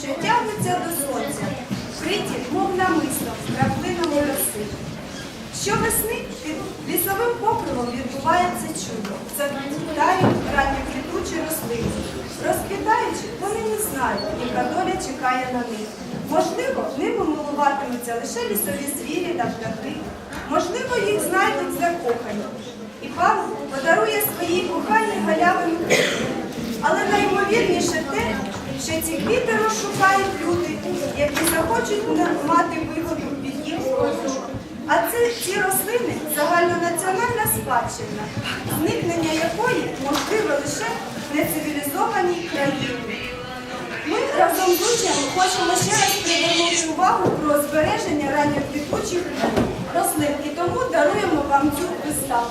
що тягнуться до сонця, вкриті, мов намислом, краплинами роси. Щовесни під лісовим покривом відбувається чудо. Зацвітають ранні квітучі рослини. Розквітаючи, вони не знають, яка доля чекає на них. Можливо, ними милуватимуться лише лісові звірі та птахи. Можливо, їх знайдуть закохані. І пан подарує своїй коханій галявину квітів. Але найімовірніше те, що ці квіти розшукають люди, які захочуть мати вигоду від їх продажу. А це ці рослини загальнонаціональна спадщина, зникнення якої можливе лише в нецивілізованій країні. Ми разом з учнями хочемо ще раз привернути увагу про збереження ранньоквітучих рослин і тому даруємо вам цю виставу.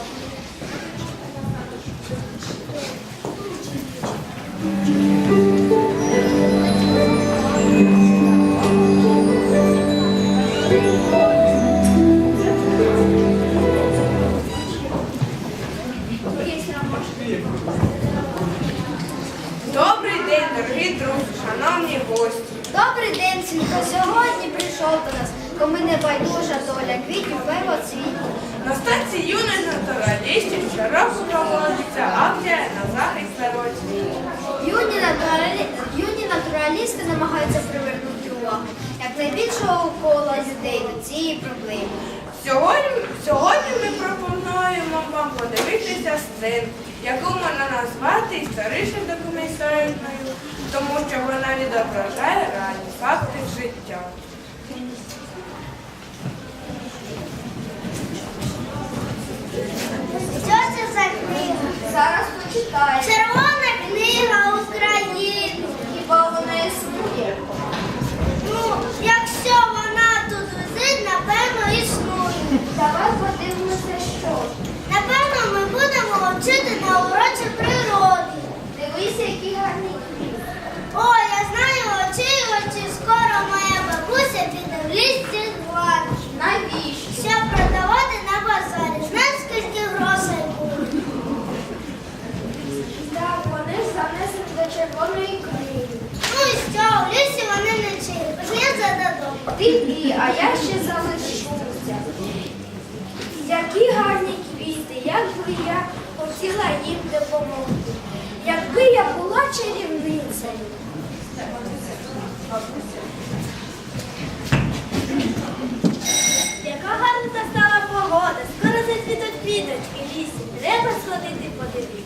Проводиться акція на захист староцвіту. Юні, натуралі... Юні натуралісти намагаються привернути увагу якнайбільшого кола людей до цієї проблеми. Сьогодні, сьогодні ми пропонуємо вам подивитися сцену, яку можна назвати історично-документальною, тому що вона відображає реальні факти життя. 220. Навіщо? Щоб продавати на базарі. Знаєш, скільки грошей буде? Так, вони занесені до червоної країни. Ну і все, в лісі вони не чили. Пішли за додому. Піди, а я ще залишуся. Які гарні квіти, як би я хотіла їм допомогти. Якби я була чарівницею. Квіточки в лісі. Треба сходити подивитися.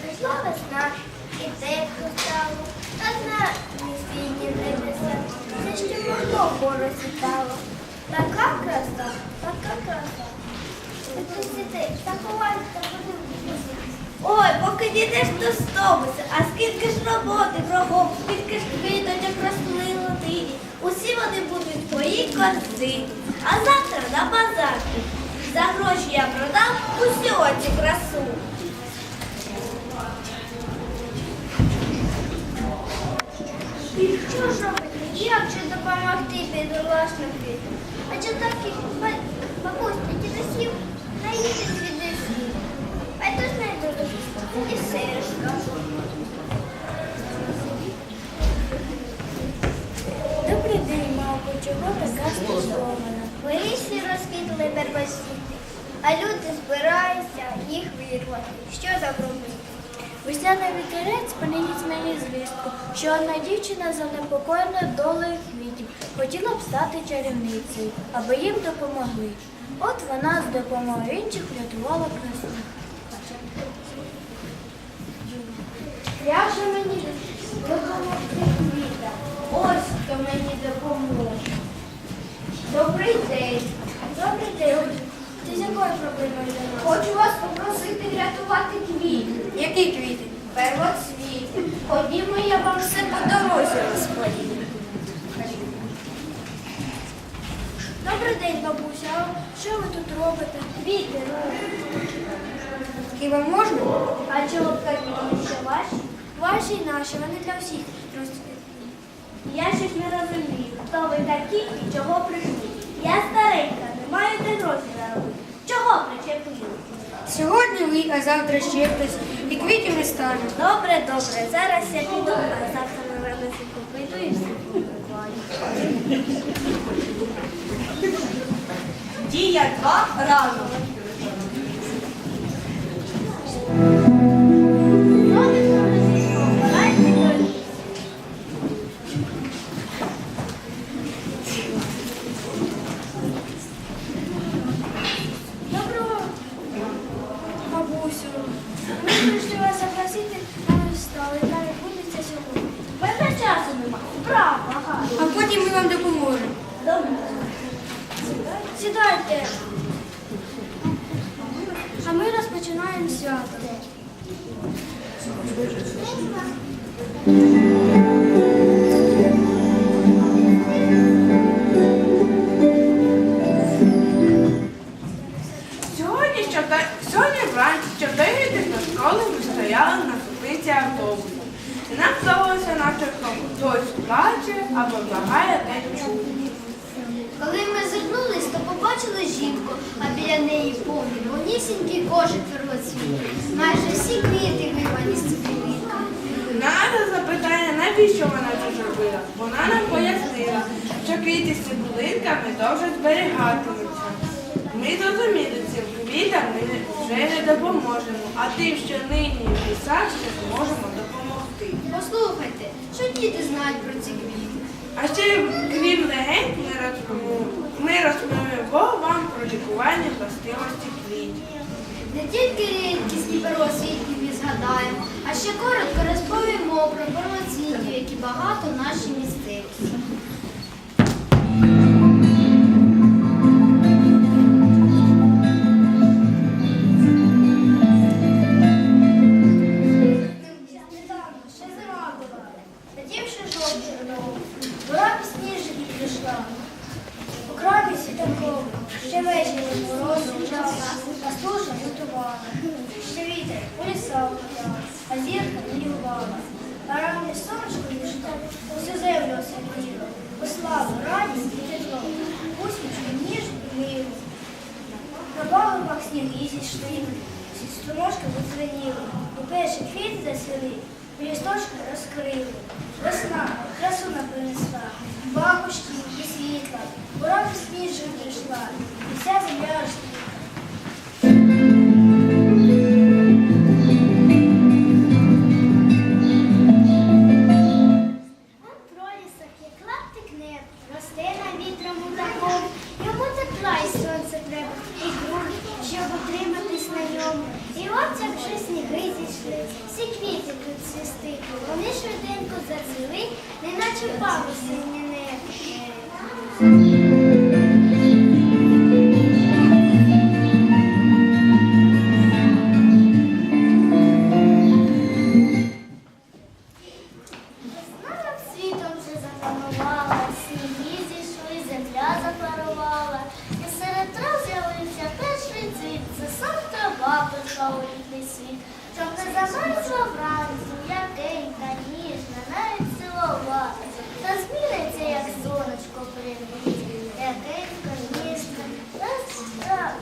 Прийшла весна, і тепло стало, та на світі небеса. Ще могло порозітало. Така краса, така краса. Ти сиди, заховайся, поки дійдеш до стобуся, а скільки ж роботи кругом, скільки ж квіточок росли лотині. Усі вони будуть в твоїй корзині. А завтра на базар. За гроші я продам усю цю красу. І що ж робити? Як же допомогти бідолашники? А чи так ба- бабусь дідусів наїдуть від розквітли первосвіти, а люди збираються їх вирвати. Що зробити? Весняний вітерець приніс мені звістку, що одна дівчина занепокоєна долею квітів, хотіла б стати чарівницею, аби їм допомогли. От вона з допомогою інших врятувала красу. Як же мені допомогти квіта? Ось хто мені допоможе. Добрий день. Добрий день. Ти з якою проблемою до нас? Хочу вас попросити врятувати квіти. Які квіти? Первоцвіти. Ходімо, я вам все по дорозі розповім. Добрий день, бабуся. А Що ви тут робите? Квіти. Хіба можна? А чого б так ваші? Ваші і наші, вони для всіх розцвітні. Я щось не розумію, хто ви такі і чого прийшли. Я старенька, де гроші заробити. Чого причепили? Сьогодні ви, а завтра ще хтось, і квітів не стане. Добре, добре. Зараз я піду, а завтра на велосипедку прийду і все побиваю. Дія два рано. Добре. Сідайте. А ми розпочинаємо свято. Сьогодні, сьогодні вранці, щоб доїхати до школи, ми стояли на зупинці автобусу. І нам здалося, наче хтось плаче або благає десь чути. Коли ми звернулись, то побачили жінку, а біля неї повні вонісінький кожик первоцвіт. Майже всі квіти вирвані з цибулинка. На наше запитання, навіщо вона це зробила, вона нам пояснила, що квіти з цибулинками довше зберігатимуться. Ми зрозуміли, цим квітам ми вже не допоможемо, а тим, що нині в лісах ще зможемо допомогти. Послухайте, що діти знають про ці квіти? А ще крім легень ми розповімо, вам про лікування властивості квітів. Не тільки рідкісні первосвітні ми згадаємо, а ще коротко розповімо про первоцвітів, які багато в нашій жовтий рвав, пора пізніше прийшла. У світанково, ще вечір морозу час, а служа готувала. Ще вітер у ліса гуляв, а зірка мілювала. А раннє сонечко війшло, усю землю освітліло, пославу, радість і тепло, усмішку ніжну і милу. На пагорбах сніги зійшли, струмошки подзвеніли, і перші квіти засвіли, лісточки розкрили. Весна красу принесла, бабушки і світла, пора пізніше прийшла, і вся земля розквітла. Всі квіти тут цвісти. Вони швиденько зацвіли, неначе паруси не сам трава літній світ. Щоб не замерзла вранці, м'якенька, ніжна, навіть цілувати. Та зміниться, як сонечко прийде. М'якенька, ніжна, та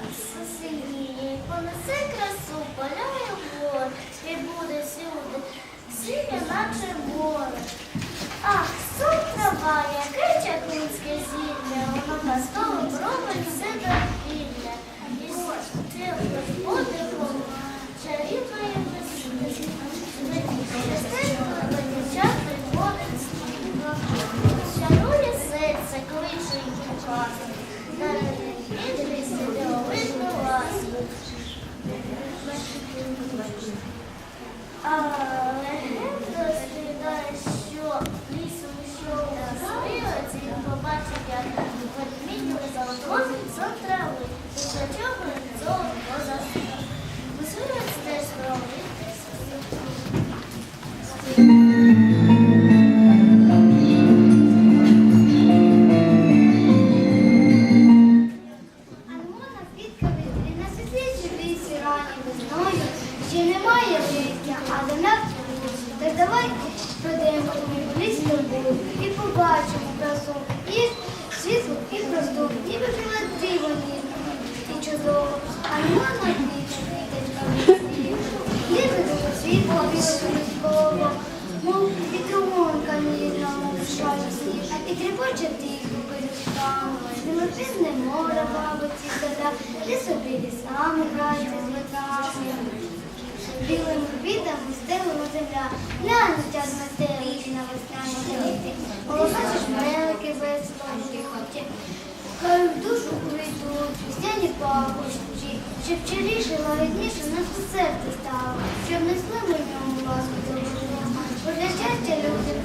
сильніє, понесе красу, поля і гор, і буде всюди, синя, наче море. Ах, сон трава, яке чаклунське зілля, воно казково пробить все хоче тихо пелюстками, Димопізне море бабиці сада, Ти собі лісами грайте з метами. Білими квітами стелила земля, глянуть аж метелики на весняні квіти, Голосачі жмелики весело гудуть, Хай в душу прийдуть, пісняні пахощі, Щоб чаріше, лагідніше нас у серце стало, Щоб несли в ньому ласку золоту, Бо для щастя людям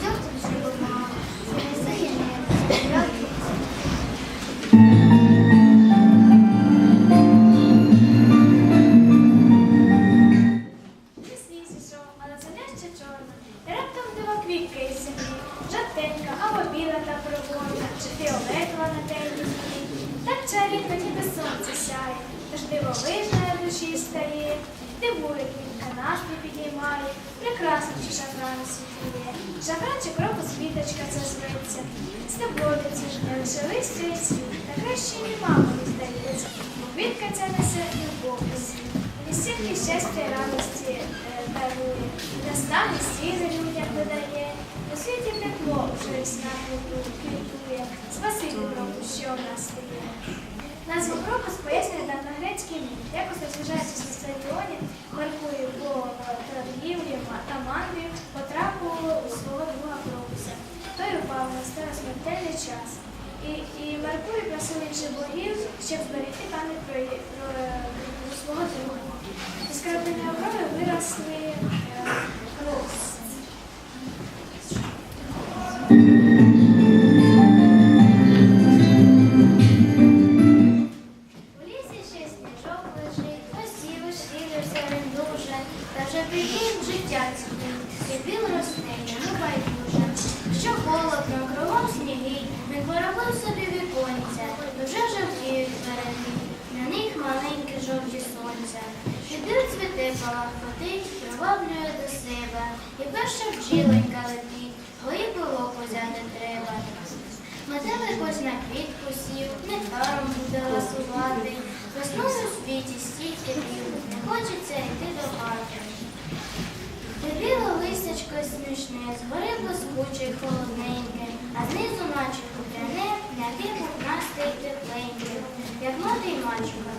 жовтенька або біла та проворна, чи фіолетова на темній сні. Так чарівно, ніби сонце сяє, тож дивовижна душі стає. Дивує квітка, настрій підіймає, прекрасно чи шафран світліє. Шафран чи кроку світочка це ж не лише листя і цвіт, та краще ні мама здається. Бо квітка ця несе любов у світ. І світлі щастя і радості е, дарує, настане сіли людям додає, у світі вже весна квітує, спасибі року, що в нас є. Назву крокус пояснює давногрецький міф. Якось розважаючись на стадіоні, Меркурій по торгівлі та мандрів потрапив у свого друга крокуса. Той упав на старосмертельний час. І, і Меркурій просив інших богів, щоб зберегти пам'ять про, про, е, про свого друга. Із краплення оброви виросли е, крокуси. Палахкотить, приваблює до себе, і перша бджіленька летить, бо і пилок взяти треба. Метелик ось на квітку сів, нектаром буде ласувати. Весною в світі стільки дів, не хочеться йти до хати. Біло листячко смішне, згори блискуче й холодненьке, а знизу наче купляне, м'яке пухнасте й тепленьке, як мати й мачуха.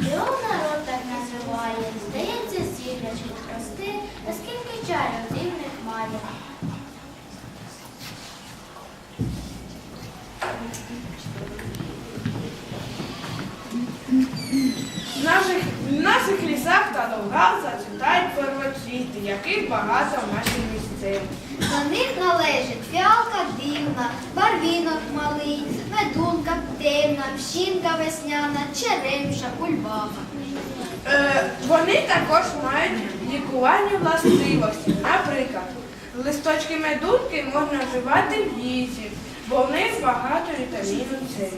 Його народ так називає, здається, сілячко просте, та скільки чарів дивних має. В наших, в наших лісах та лугах зацвітають первоцвіти, яких багато в нашій місцеві. До них належить фіалка дивна, барвінок малий, медунка темна, пщінка весняна, черемша, кульбаба. Е, вони також мають лікувальні властивості. Наприклад, листочки медунки можна вживати в їжі, бо в них багато вітаміну С.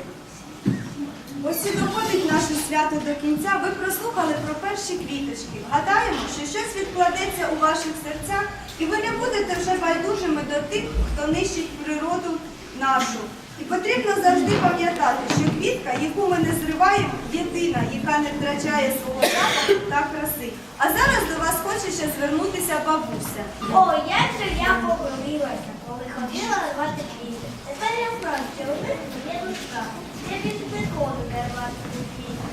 Ось і доходить наше свято до кінця. Ви прослухали про перші квіточки. Гадаємо, що щось відкладеться у ваших серцях, і ви не будете вже байдужими до тих, хто нищить природу нашу. І потрібно завжди пам'ятати, що квітка, яку ми не зриваємо, єдина, яка не втрачає свого запаху та краси. А зараз до вас хоче ще звернутися бабуся. О, як же я помилилася, коли ходила ливати квіти. Тепер я вправді, що у них є дочка. Я від приходу дарувати квіти,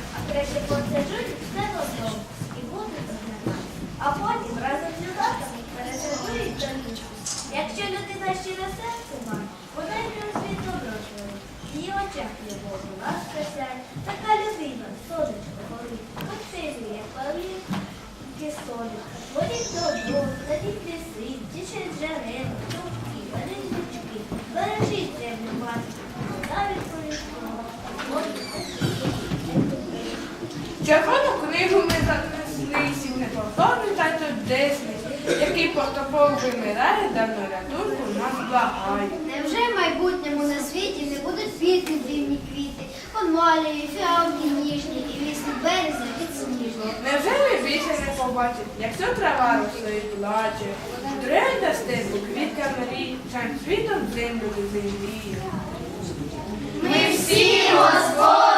краще посаджуть все додому і будуть знати. А потім разом з юнаками пересадують до нічку. Якщо людина щире серце має, вона й не світ очах любов, ласка сяє. Така людина, сонечко горить, поцілює, як палив, Кисолі, творіть добро, садіть ліси, тішить джерел, чубки, варіть річки, бережіть землю вашу, навіть політку. Червону книгу ми занесли сім неповторний тато Десний, який поступово вимирає, давно рятунку нас благає. Невже в майбутньому на світі не будуть квіти дивні квіти, конвалії, фіалки ніжні і вісні березня підсніжні? Невже ви більше не побачите, як ця трава росте і плаче, до степу, квітка мрій, чам світом землю до землі. Ми всі Господь!